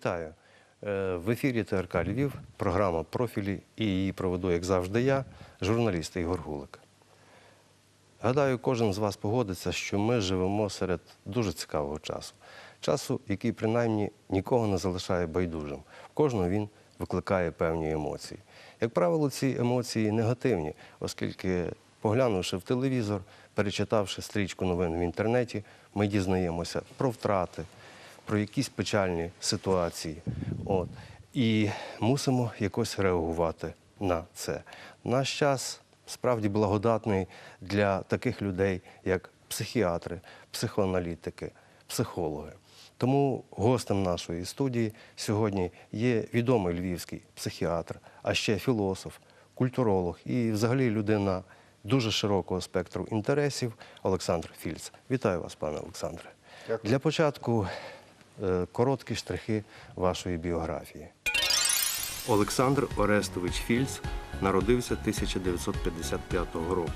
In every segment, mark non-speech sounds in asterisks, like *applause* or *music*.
Вітаю. Е, В ефірі ТРК Львів, програма профілі і її проведу, як завжди, я, журналіст Ігор Гулик. Гадаю, кожен з вас погодиться, що ми живемо серед дуже цікавого часу. Часу, який принаймні нікого не залишає байдужим. Кожного він викликає певні емоції. Як правило, ці емоції негативні, оскільки, поглянувши в телевізор, перечитавши стрічку новин в інтернеті, ми дізнаємося про втрати, про якісь печальні ситуації. От. І мусимо якось реагувати на це. Наш час справді благодатний для таких людей, як психіатри, психоаналітики, психологи. Тому гостем нашої студії сьогодні є відомий львівський психіатр, а ще філософ, культуролог і взагалі людина дуже широкого спектру інтересів Олександр Фільц. Вітаю вас, пане Олександре. Дякую. Для початку короткі штрихи вашої біографії. Олександр Орестович Фільц народився 1955 року.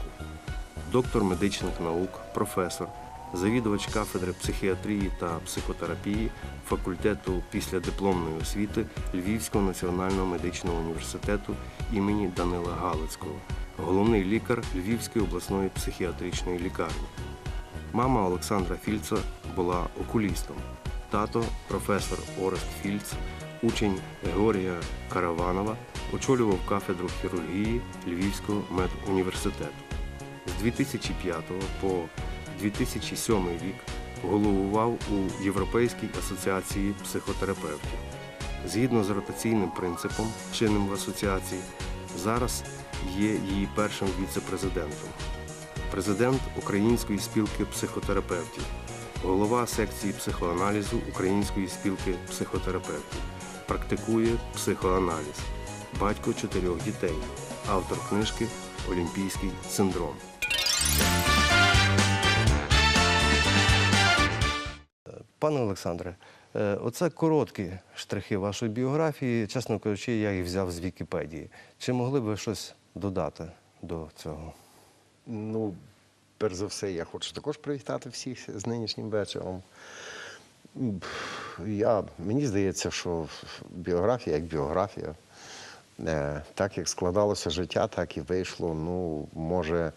Доктор медичних наук, професор, завідувач кафедри психіатрії та психотерапії факультету післядипломної освіти Львівського національного медичного університету імені Данила Галицького, головний лікар Львівської обласної психіатричної лікарні. Мама Олександра Фільца була окулістом. Тато, професор Орест Фільц, учень Георгія Караванова, очолював кафедру хірургії Львівського медуніверситету. З 2005 по 2007 рік головував у Європейській асоціації психотерапевтів. Згідно з ротаційним принципом, чинним в асоціації, зараз є її першим віце-президентом президент Української спілки психотерапевтів, голова секції психоаналізу Української спілки психотерапевтів, практикує психоаналіз, батько чотирьох дітей, автор книжки Олімпійський синдром. Пане Олександре, е, оце короткі штрихи вашої біографії. Чесно кажучи, я їх взяв з Вікіпедії. Чи могли б ви щось додати до цього? Ну, перш за все, я хочу також привітати всіх з нинішнім вечором. Я, мені здається, що біографія як біографія. Е, Так як складалося життя, так і вийшло. Ну, може,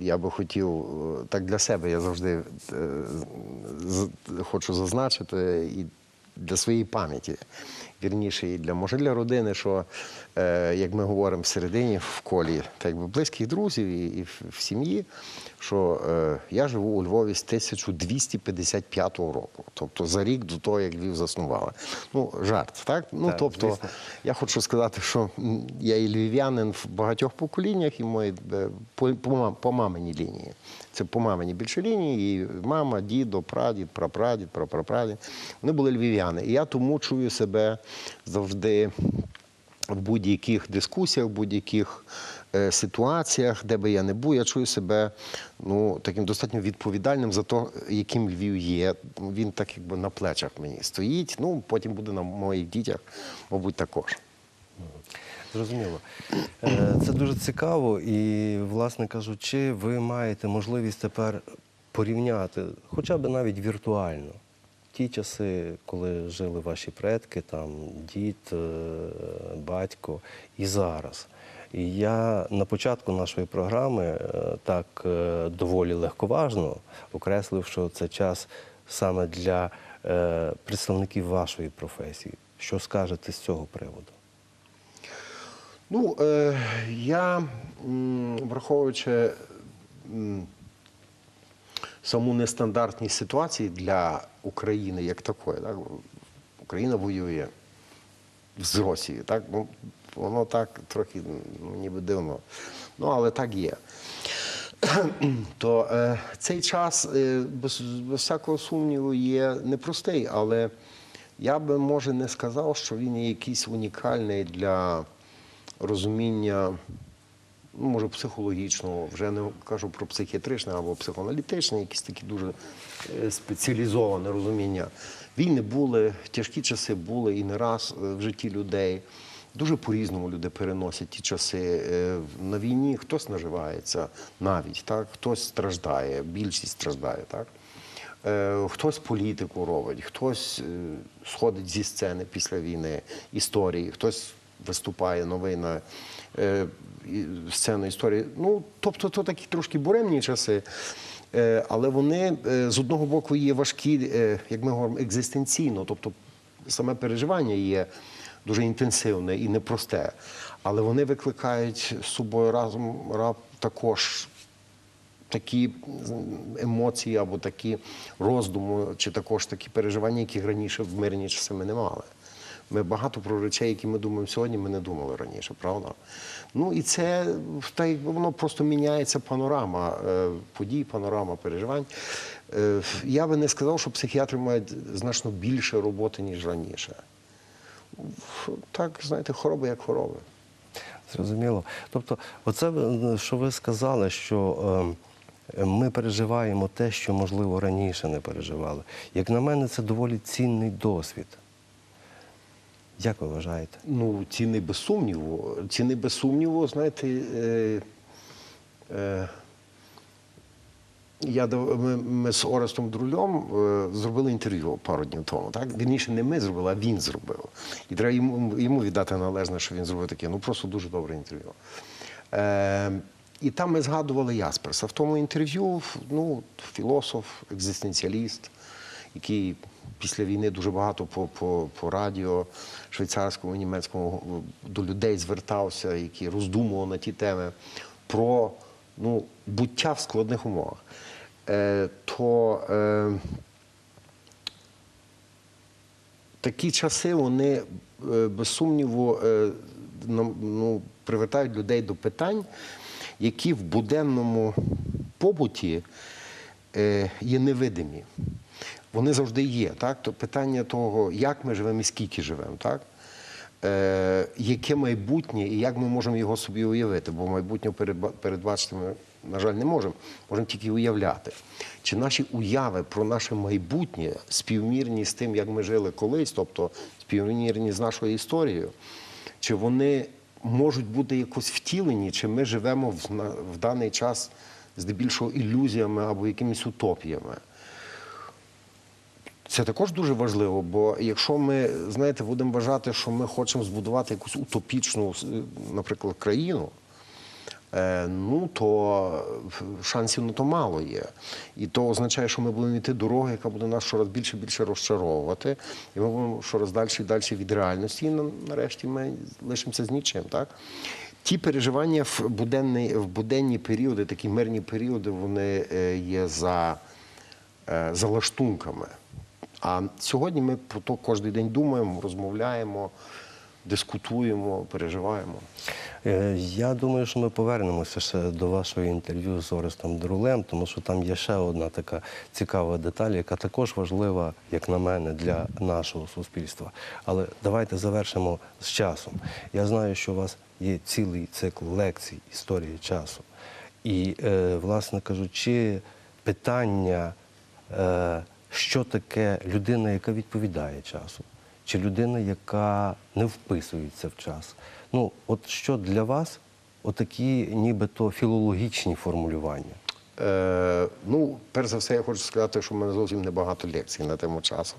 я би хотів, е, так для себе я завжди е, хочу зазначити і для своєї пам'яті. Вірніше, і для може для родини, що е, як ми говоримо всередині в колі, так якби близьких друзів і, і в, сім'ї, що е, я живу у Львові з 1255 року, тобто за рік до того, як Львів заснували. Ну, жарт, так? Ну, Так, тобто, звісно. я хочу сказати, що я і львів'янин в багатьох поколіннях, і мої е, по, по, по маминій лінії. Це по маминій більше лінії, і мама, дідо, прадід, прапрадід, прапрапрадід. Вони були львів'яни. І я тому чую себе завжди в будь-яких дискусіях, в будь-яких е, ситуаціях, де би я не був, я чую себе ну, таким достатньо відповідальним за те, яким Львів є. Він так якби на плечах мені стоїть. Ну, потім буде на моїх дітях, мабуть, також. Зрозуміло. Е, Це дуже цікаво, і, власне кажучи, ви маєте можливість тепер порівняти, хоча б навіть віртуально, ті часи, коли жили ваші предки, там дід, е, батько, і зараз. І я на початку нашої програми е, так е, доволі легковажно окреслив, що це час саме для представників вашої професії. Що скажете з цього приводу? Ну, я, враховуючи саму нестандартність ситуації для України як такої, так? Україна воює з Росією, так? Ну, воно так трохи ну, ніби дивно. Ну, але так є. *clears throat* То е, цей час, е, без, без всякого сумніву, є непростий, але я би може не сказав, що він є якийсь унікальний для розуміння, ну, може, психологічного, вже не кажу про психіатричне або психоаналітичне, якісь такі дуже е, спеціалізоване розуміння. Війни були, тяжкі часи були і не раз е, в житті людей. Дуже по-різному люди переносять ті часи. Е, На війні хтось наживається навіть, так? хтось страждає, більшість страждає. Так? Хтось політику робить, хтось сходить зі сцени після війни історії, хтось виступає новий на і- сцену історії. Ну, тобто, то такі трошки буремні часи. Е, Але вони е, з одного боку є важкі, е, як ми говоримо, екзистенційно, тобто саме переживання є дуже інтенсивне і непросте. Але вони викликають з собою разом ра- також такі емоції або такі роздуми, чи також такі переживання, яких раніше в мирні часи ми не мали. Ми багато про речей, які ми думаємо сьогодні, ми не думали раніше, правда? Ну і це та якби воно просто міняється панорама е, подій, панорама переживань. Е, Я би не сказав, що психіатри мають значно більше роботи, ніж раніше. Так, знаєте, хвороби як хвороби. Зрозуміло. Тобто, оце, що ви сказали, що е, ми переживаємо те, що, можливо, раніше не переживали. Як на мене, це доволі цінний досвід. Як ви вважаєте? Ну, ціни без сумніву. Ціни без сумніву, знаєте, е, е, я, ми, ми з Орестом Друлем е, зробили інтерв'ю пару днів тому. Так? Вірніше, не ми зробили, а він зробив. І треба йому, йому віддати належне, що він зробив таке. Ну, просто дуже добре інтерв'ю. Е, і там ми згадували Ясперса. В тому інтерв'ю ну, філософ, екзистенціаліст, який після війни дуже багато по, по, по радіо швейцарському, німецькому до людей звертався, які роздумували на ті теми про ну, буття в складних умовах. Е, то е, такі часи вони е, без сумніву е, ну, привертають людей до питань, які в буденному побуті е, є невидимі. Вони завжди є. Так? То питання того, як ми живемо і скільки живемо. Так? Е, яке майбутнє і як ми можемо його собі уявити, бо майбутнє передба- передбачити ми, на жаль, не можемо, можемо тільки уявляти. Чи наші уяви про наше майбутнє співмірні з тим, як ми жили колись, тобто співмірні з нашою історією, чи вони можуть бути якось втілені, чи ми живемо в, в даний час здебільшого ілюзіями або якимись утопіями. Це також дуже важливо, бо якщо ми, знаєте, будемо вважати, що ми хочемо збудувати якусь утопічну, наприклад, країну, е, ну то шансів на то мало є. І то означає, що ми будемо йти дорогою, яка буде нас щораз більше і більше розчаровувати, і ми будемо щораз далі і далі від реальності, і нарешті ми лишимося з нічим. Так? Ті переживання в буденні, в буденні періоди, такі мирні періоди, вони е, є за е, за лаштунками. А сьогодні ми про то кожен день думаємо, розмовляємо, дискутуємо, переживаємо. Е, Я думаю, що ми повернемося ще до вашого інтерв'ю з Орестом Друлем, тому що там є ще одна така цікава деталь, яка також важлива, як на мене, для нашого суспільства. Але давайте завершимо з часом. Я знаю, що у вас є цілий цикл лекцій історії часу. І, е, власне кажучи, питання, е, що таке людина, яка відповідає часу, чи людина, яка не вписується в час. Ну, от що для вас отакі нібито філологічні формулювання? Е, ну, перш за все, я хочу сказати, що в мене зовсім небагато лекцій на тему часу.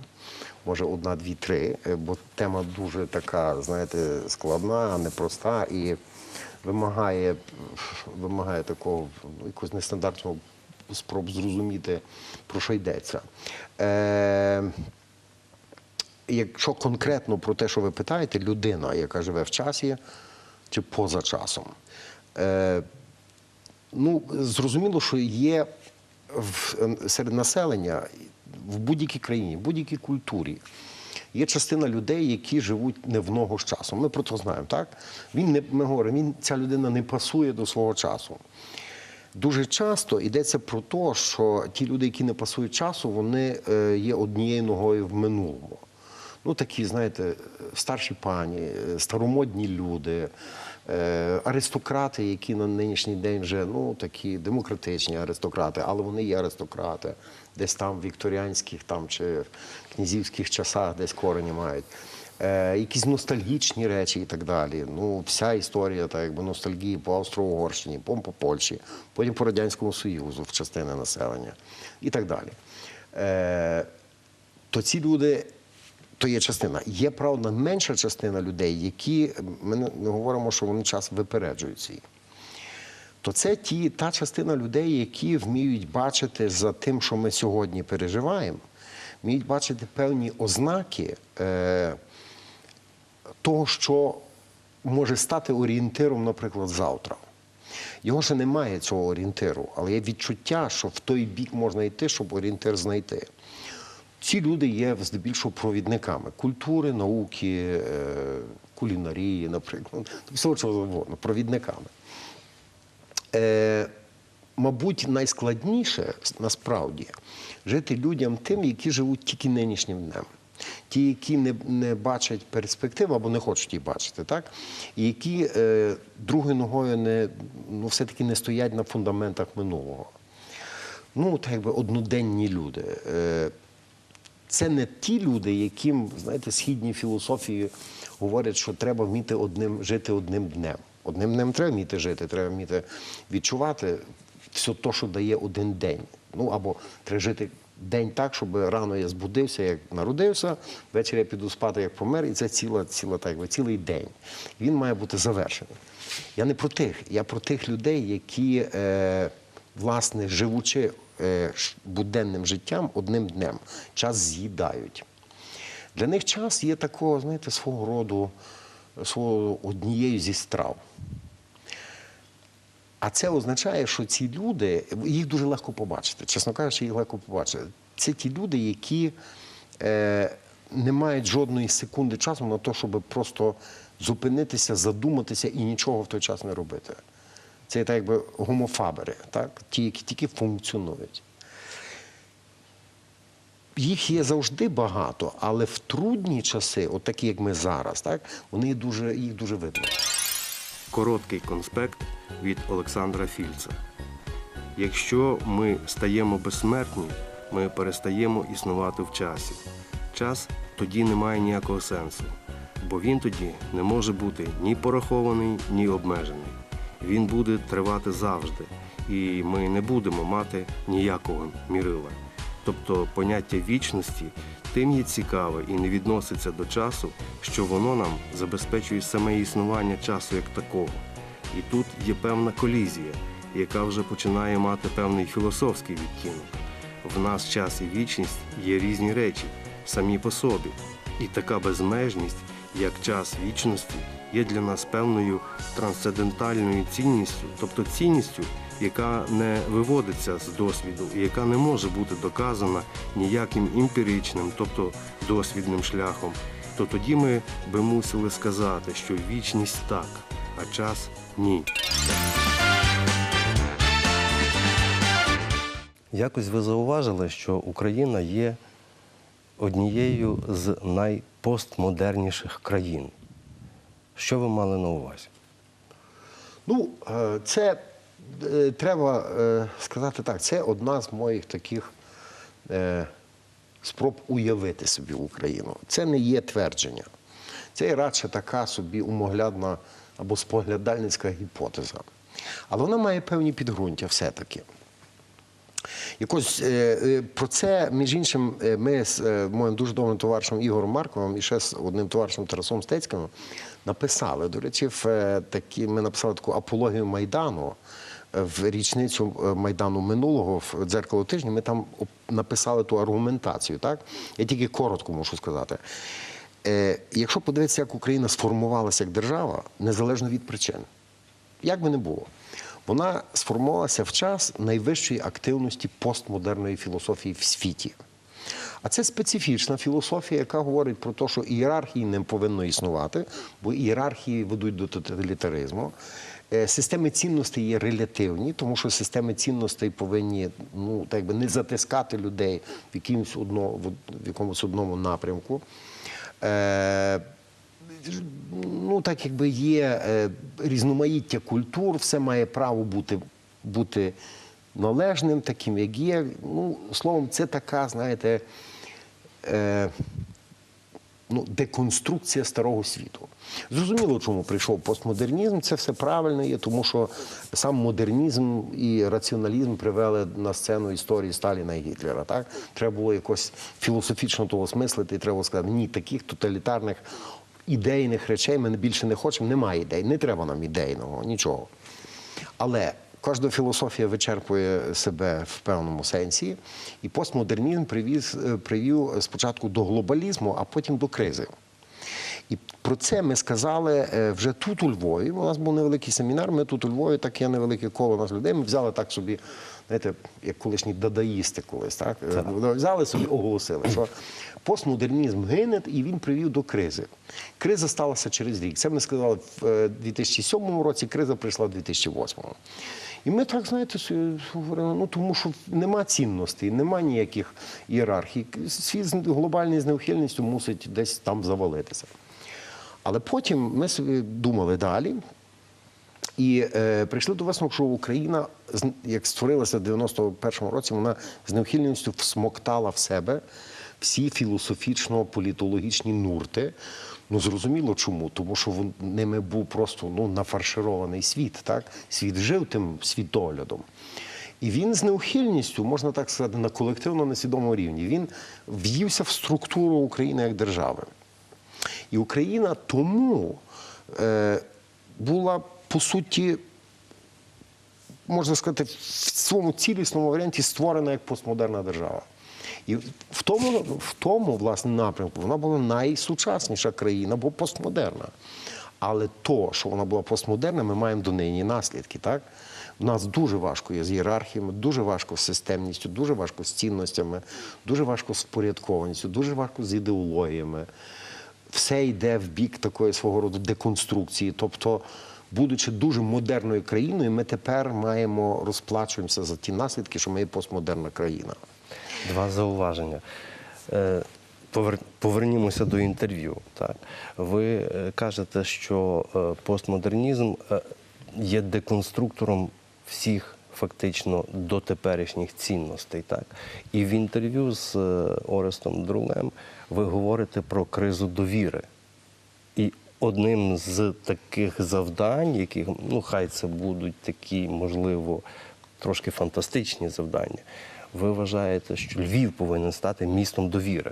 Може, одна, дві, три, е, бо тема дуже така, знаєте, складна, непроста і вимагає, вимагає такого ну, якогось нестандартного спроб зрозуміти, про що йдеться. Е, якщо конкретно про те, що ви питаєте, людина, яка живе в часі чи поза часом. Е, ну, зрозуміло, що є в, серед населення в будь-якій країні, в будь-якій культурі. Є частина людей, які живуть не в ногу з часом. Ми про це знаємо, так? Він не, ми говоримо, він, ця людина не пасує до свого часу. Дуже часто йдеться про те, що ті люди, які не пасують часу, вони е, є однією ногою в минулому. Ну, такі, знаєте, старші пані, е, старомодні люди, е, аристократи, які на нинішній день вже ну, такі демократичні аристократи, але вони є аристократи, десь там в вікторіанських там, чи в князівських часах десь корені мають. Е, якісь ностальгічні речі і так далі. Ну, вся історія так, якби ностальгії по Австро-Угорщині, потім по Польщі, потім по Радянському Союзу в частини населення і так далі. е, то ці люди. То є частина. Є правда менша частина людей, які ми не говоримо, що вони час випереджують ці. То це ті, та частина людей, які вміють бачити за тим, що ми сьогодні переживаємо, вміють бачити певні ознаки е, того, що може стати орієнтиром, наприклад, завтра. Його ще немає цього орієнтиру, але є відчуття, що в той бік можна йти, щоб орієнтир знайти. Ці люди є здебільшого провідниками культури, науки, е, кулінарії, наприклад, тобто всього чого завгодно, провідниками. Е, мабуть, найскладніше насправді жити людям тим, які живуть тільки нинішнім днем. Ті, які не, не бачать перспектив або не хочуть її бачити, так? І які е, другою ногою не, ну, все-таки не стоять на фундаментах минулого. Ну, так якби одноденні люди. Е, це не ті люди, яким, знаєте, східні філософії говорять, що треба вміти одним жити одним днем. Одним днем треба вміти жити, треба вміти відчувати все те, що дає один день. Ну або треба жити день так, щоб рано я збудився, як народився, ввечері я піду спати, як помер, і це ціла, ціла так, цілий день. Він має бути завершений. Я не про тих, я про тих людей, які, е, власне, живучи е, буденним життям одним днем, час з'їдають. Для них час є такого, знаєте, свого роду, свого однією зі страв. А це означає, що ці люди, їх дуже легко побачити. Чесно кажучи, їх легко побачити. Це ті люди, які е, не мають жодної секунди часу на те, щоб просто зупинитися, задуматися і нічого в той час не робити. Це так, якби гомофабери, так? ті, які тільки функціонують. Їх є завжди багато, але в трудні часи, от такі, як ми зараз, так, вони дуже, їх дуже видно. Короткий конспект від Олександра Фільца. Якщо ми стаємо безсмертні, ми перестаємо існувати в часі. Час тоді не має ніякого сенсу, бо він тоді не може бути ні порахований, ні обмежений. Він буде тривати завжди, і ми не будемо мати ніякого мірила. Тобто поняття вічності тим є цікаве і не відноситься до часу, що воно нам забезпечує саме існування часу як такого. І тут є певна колізія, яка вже починає мати певний філософський відтінок. В нас час і вічність є різні речі, самі по собі. І така безмежність, як час вічності, є для нас певною трансцендентальною цінністю, тобто цінністю, яка не виводиться з досвіду і яка не може бути доказана ніяким емпіричним, тобто досвідним шляхом, то тоді ми би мусили сказати, що вічність так, а час ні. Якось ви зауважили, що Україна є однією з найпостмодерніших країн. Що ви мали на увазі? Ну, е, це е, треба е, сказати так, це одна з моїх таких спроб уявити собі Україну. Це не є твердження. Це є радше така собі умоглядна або споглядальницька гіпотеза. Але вона має певні підґрунтя все-таки. Якось е, е, про це, між іншим, е, ми з моїм дуже добрим товаришем Ігорем Марковим і ще з одним товаришем Тарасом Стецьким написали. До речі, в такі, ми написали таку апологію Майдану в річницю Майдану минулого в дзеркало тижня. Ми там написали ту аргументацію. Так? Я тільки коротко можу сказати. Е, Якщо подивитися, як Україна сформувалася як держава, незалежно від причин, як би не було, вона сформувалася в час найвищої активності постмодерної філософії в світі. А це специфічна філософія, яка говорить про те, що ієрархії не повинно існувати, бо ієрархії ведуть до тоталітаризму. Е, Системи цінностей є релятивні, тому що системи цінностей повинні ну, так би, не затискати людей в одно, в якомусь одному напрямку. Е, ну, так якби є е, різноманіття культур, все має право бути, бути належним, таким, як є. Ну, словом, це така, знаєте, е, ну, деконструкція старого світу. Зрозуміло, чому прийшов постмодернізм. Це все правильно є, тому що сам модернізм і раціоналізм привели на сцену історії Сталіна і Гітлера. Так треба було якось філософічно того осмислити, і треба було сказати, ні, таких тоталітарних ідейних речей ми більше не хочемо. Немає ідей, не треба нам ідейного, нічого. Але кожна філософія вичерпує себе в певному сенсі, і постмодернізм привіз, е, привів спочатку до глобалізму, а потім до кризи. І про це ми сказали е, вже тут у Львові. У нас був невеликий семінар. Ми тут у Львові, таке невелике коло нас людей. Ми взяли так собі, знаєте, як колишні дадаїсти колись, так? Е, Взяли собі, оголосили, що постмодернізм гине і він привів до кризи. Криза сталася через рік. Це ми сказали в е, 2007 році, криза прийшла в 2008. І ми так, знаєте, собі говоримо, ну тому що нема цінностей, нема ніяких ієрархій. Світ глобальний з неухильністю мусить десь там завалитися. Але потім ми собі думали далі. І е, прийшли до висновку, що Україна, як створилася в 91-му році, вона з неухильністю всмоктала в себе всі філософічно-політологічні нурти. Ну, зрозуміло чому. Тому що ними був просто ну, нафарширований світ. Так? Світ жив тим світоглядом. І він з неухильністю, можна так сказати, на колективно-несвідомому рівні, він в'ївся в структуру України як держави. І Україна тому е, була по суті, можна сказати, в своєму цілісному варіанті створена як постмодерна держава. І в тому, в тому власне напрямку вона була найсучасніша країна, бо постмодерна. Але то, що вона була постмодерна, ми маємо до неї наслідки. Так? У нас дуже важко є з ієрархіями, дуже важко з системністю, дуже важко з цінностями, дуже важко з порядкованістю, дуже важко з ідеологіями все йде в бік такої свого роду деконструкції. Тобто, будучи дуже модерною країною, ми тепер маємо розплачуємося за ті наслідки, що ми є постмодерна країна. Два зауваження. Е, Повернімося до інтерв'ю. Так. Ви е, кажете, що е, постмодернізм є деконструктором всіх фактично дотеперішніх цінностей. Так? І в інтерв'ю з Орестом Друлем ви говорите про кризу довіри. І одним з таких завдань, яких ну хай це будуть такі, можливо, трошки фантастичні завдання. Ви вважаєте, що Львів повинен стати містом довіри?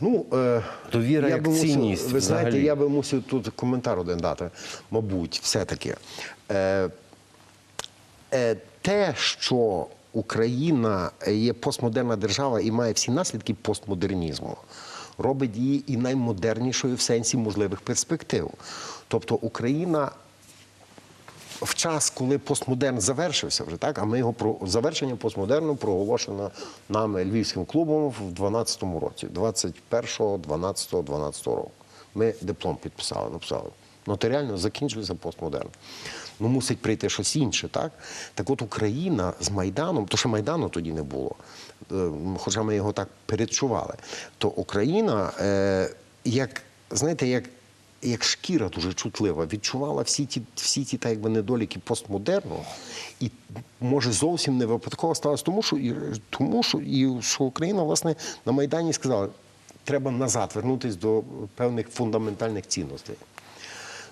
Ну, е, Довіра як би мусив- цінність Ви знаєте, я би мусив тут коментар один дати. Мабуть, все-таки. Е, е, те, що Україна є постмодерна держава і має всі наслідки постмодернізму, робить її і наймодернішою в сенсі можливих перспектив. Тобто Україна в час, коли постмодерн завершився вже, так, а ми його про завершення постмодерну проголошено нами львівським клубом в 12-му році, 21, 12, 12 року. Ми диплом підписали, написали. Нотаріально закінчився постмодерн. Ну, мусить прийти щось інше, так? Так от Україна з Майданом, то що Майдану тоді не було, е, хоча ми його так передчували, то Україна, е, як, знаєте, як як шкіра дуже чутлива, відчувала всі ті, всі ті так, якби, недоліки постмодерну, і може зовсім не випадково сталося, тому що, і, тому що, і, що Україна, власне, на Майдані сказала, треба назад вернутися до певних фундаментальних цінностей.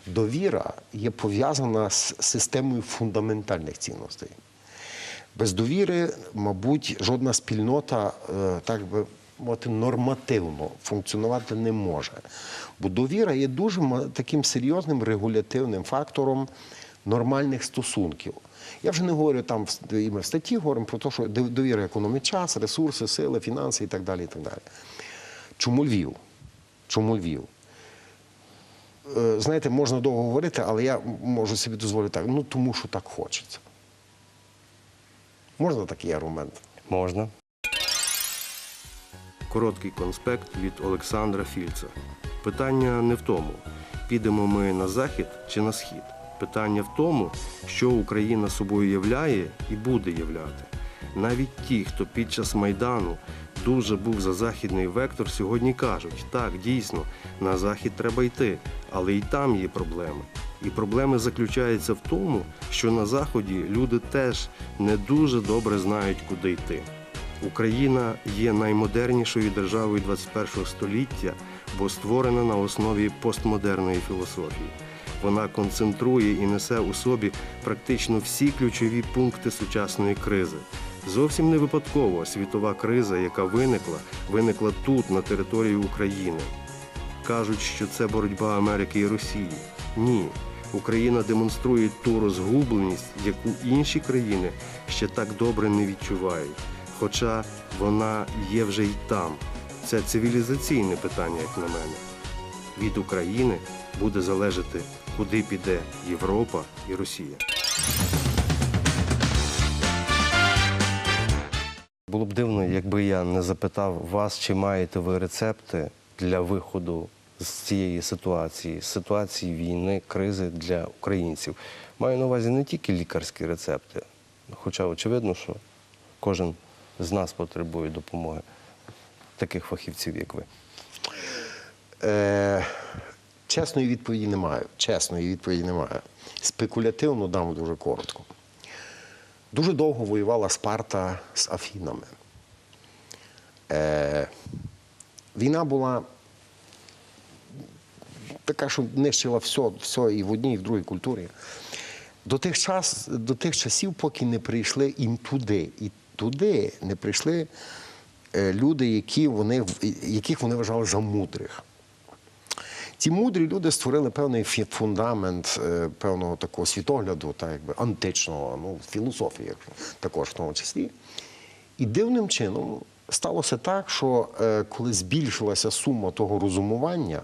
Довіра є пов'язана з системою фундаментальних цінностей. Без довіри, мабуть, жодна спільнота е, так би мовити, нормативно функціонувати не може. Бо довіра є дуже таким серйозним регулятивним фактором нормальних стосунків. Я вже не говорю там і ми в статті говоримо про те, що довіра економить час, ресурси, сили, фінанси і так далі. І так далі. Чому Львів? Чому Львів? Е, Знаєте, можна довго говорити, але я можу собі дозволити так. Ну тому що так хочеться. Можна такий аргумент? Можна. Короткий конспект від Олександра Фільца. Питання не в тому, підемо ми на захід чи на схід. Питання в тому, що Україна собою являє і буде являти. Навіть ті, хто під час Майдану дуже був за західний вектор, сьогодні кажуть, так, дійсно, на захід треба йти, але і там є проблеми. І проблеми заключаються в тому, що на заході люди теж не дуже добре знають, куди йти. Україна є наймодернішою державою 21 століття, бо створена на основі постмодерної філософії. Вона концентрує і несе у собі практично всі ключові пункти сучасної кризи. Зовсім не випадково світова криза, яка виникла, виникла тут, на території України. Кажуть, що це боротьба Америки і Росії. Ні. Україна демонструє ту розгубленість, яку інші країни ще так добре не відчувають. Хоча вона є вже й там. Це цивілізаційне питання, як на мене. Від України буде залежати, куди піде Європа і Росія. Було б дивно, якби я не запитав вас, чи маєте ви рецепти для виходу з цієї ситуації, з ситуації війни, кризи для українців. Маю на увазі не тільки лікарські рецепти, хоча очевидно, що кожен з нас потребує допомоги таких фахівців, як ви. Е, чесної відповіді немає. Чесної відповіді немає. Спекулятивно дам дуже коротко. Дуже довго воювала Спарта з Афінами. Е, війна була така, що нищила все, все і в одній, і в другій культурі. До тих, час, до тих часів, поки не прийшли і туди, і туди не прийшли е, люди, які вони, яких вони вважали за мудрих. Ці мудрі люди створили певний фундамент е, певного такого світогляду, так якби античного, ну, філософії також в тому числі. І дивним чином сталося так, що е, коли збільшилася сума того розумування,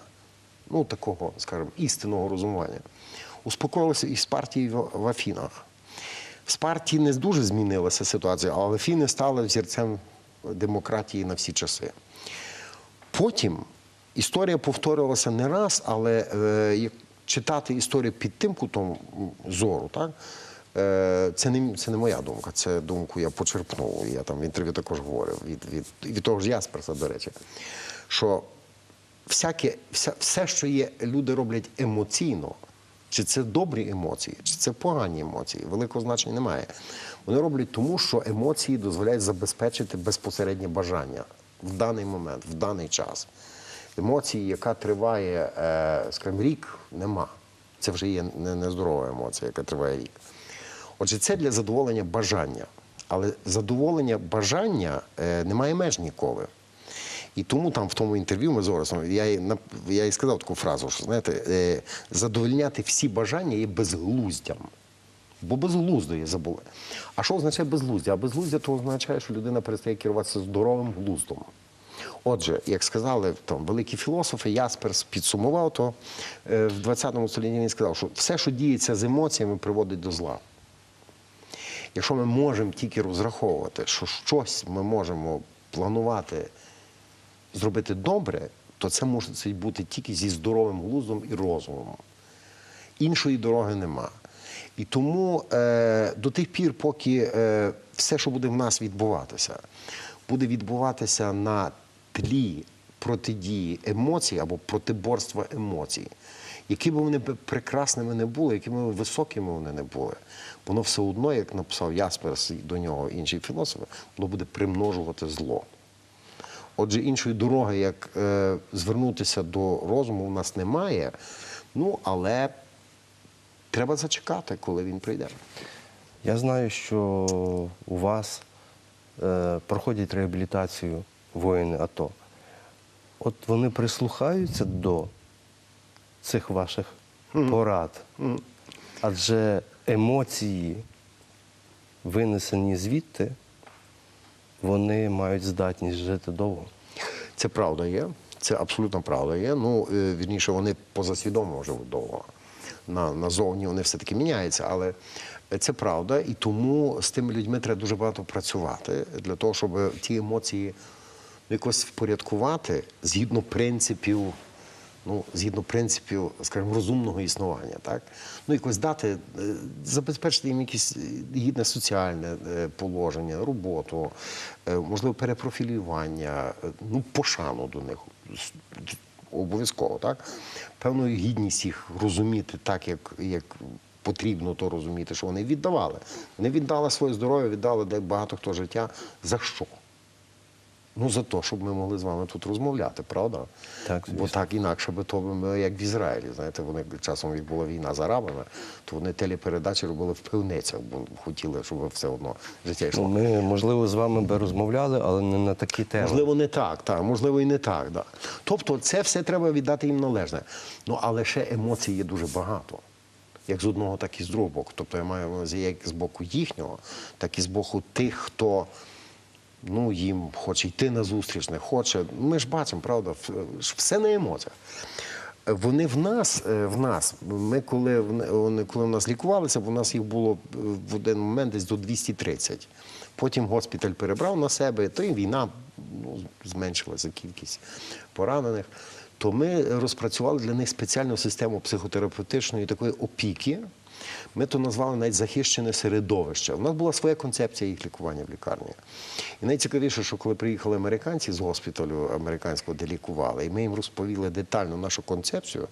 ну такого, скажімо, істинного розумування, успокоїлося і з партії в Афінах. В Спарті не дуже змінилася ситуація, але Афіни стали взірцем демократії на всі часи. Потім історія повторювалася не раз, але е, читати історію під тим кутом зору, так, е, це, не, це не моя думка, це думку я почерпнув. Я там в інтерв'ю також говорив від, від, від того ж Ясперса, до речі, що всяке, вся, все, що є, люди роблять емоційно, чи це добрі емоції, чи це погані емоції, великого значення немає. Вони роблять тому, що емоції дозволяють забезпечити безпосереднє бажання в даний момент, в даний час. Емоції, яка триває, е, скажімо, рік, нема. Це вже є нездорова емоція, яка триває рік. Отже, це для задоволення бажання. Але задоволення бажання е, немає меж ніколи. І тому там в тому інтерв'ю ми з Оресом, я, їй я їй сказав таку фразу, що знаєте, е, задовольняти всі бажання є безглуздям. Бо безглуздо є забули. А що означає безглуздя? А безглуздя то означає, що людина перестає керуватися здоровим глуздом. Отже, як сказали там великі філософи, Ясперс підсумував, то е, в 20 столітті він сказав, що все, що діється з емоціями, приводить до зла. Якщо ми можемо тільки розраховувати, що щось ми можемо планувати зробити добре, то це може бути тільки зі здоровим глуздом і розумом. Іншої дороги нема. І тому е, до тих пір, поки е, все, що буде в нас відбуватися, буде відбуватися на тлі протидії емоцій або протиборства емоцій, які б вони прекрасними не були, якими б високими вони не були, воно все одно, як написав Ясперс до нього інші філософи, воно буде примножувати зло. Отже, іншої дороги, як е, звернутися до розуму, у нас немає. Ну, але треба зачекати, коли він прийде. Я знаю, що у вас е, проходять реабілітацію воїни АТО. От вони прислухаються до цих ваших порад. Адже емоції, винесені звідти, вони мають здатність жити довго. Це правда є. Це абсолютно правда є. Ну, е, вірніше, вони позасвідомо живуть довго. На, назовні вони все-таки міняються, але це правда. І тому з тими людьми треба дуже багато працювати для того, щоб ті емоції якось впорядкувати згідно принципів. Ну, згідно принципів, скажімо, розумного існування, так? Ну, якось дати, е, забезпечити їм якесь е, гідне соціальне е, положення, роботу, можливо, перепрофілювання, ну, пошану до них. Обов'язково, так? Певну гідність їх розуміти так, як, як потрібно то розуміти, що вони віддавали. Вони віддали своє здоров'я, віддали де багато хто життя. За що? Ну, за те, щоб ми могли з вами тут розмовляти, правда? Так, Бо так інакше би то ми, як в Ізраїлі. Знаєте, вони часом як була війна з арабами, то вони телепередачі робили в пивницях, бо хотіли, щоб все одно життя йшло. Ну, Ми, можливо, з вами би розмовляли, але не на такі теми. Можливо, не так, так, можливо, і не так. Да. Тобто, це все треба віддати їм належне. Ну, але ще емоцій є дуже багато. Як з одного, так і з другого боку. Тобто я маю на увазі як з боку їхнього, так і з боку тих, хто ну, їм хоче йти на зустріч, не хоче. Ми ж бачимо, правда, все на емоціях. Вони в нас, е, в нас, ми коли вони коли в нас лікувалися, в нас їх було е, в один момент десь до 230. Потім госпіталь перебрав на себе, то і війна ну, зменшилася кількість поранених. То ми розпрацювали для них спеціальну систему психотерапевтичної такої опіки. Ми то назвали навіть захищене середовище. У нас була своя концепція їх лікування в лікарні. І найцікавіше, що коли приїхали американці з госпіталю американського, де лікували, і ми їм розповіли детально нашу концепцію,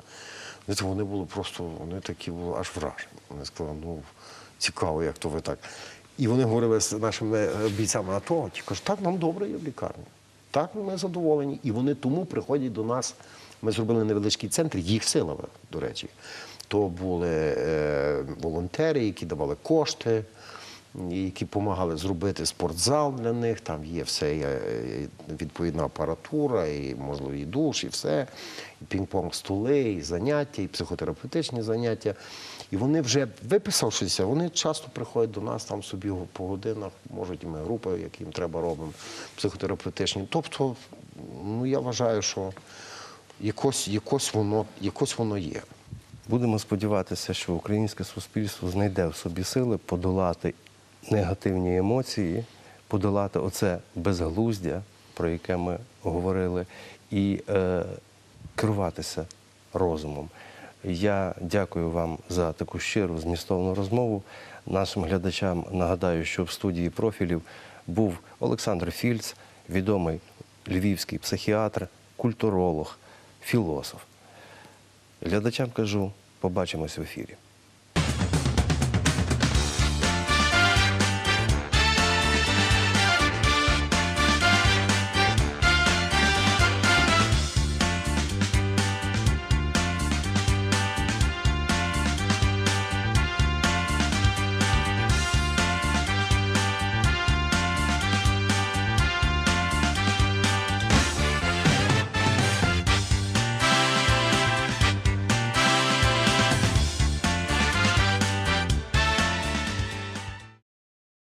вони були просто, вони такі були аж вражені. Вони сказали, ну цікаво, як то ви так. І вони говорили з нашими е, бійцями АТО, ті кажуть, так, нам добре є в лікарні. Так, ми задоволені. І вони тому приходять до нас. Ми зробили невеличкий центр, їх силами, до речі. То були е, волонтери, які давали кошти, які допомагали зробити спортзал для них. Там є все, е, відповідна апаратура, і можливо, і душ, і все, і пінг-понг столи, і заняття, і психотерапевтичні заняття. І вони вже виписавшися, вони часто приходять до нас там собі по годинах, можуть і ми групи, які їм треба робимо, психотерапевтичні. Тобто, ну я вважаю, що якось, якось, воно, якось воно є. Будемо сподіватися, що українське суспільство знайде в собі сили подолати негативні емоції, подолати оце безглуздя, про яке ми говорили, і е, керуватися розумом. Я дякую вам за таку щиру змістовну розмову. Нашим глядачам нагадаю, що в студії профілів був Олександр Фільц, відомий львівський психіатр, культуролог, філософ. Глядачам кажу, побачимось в ефірі.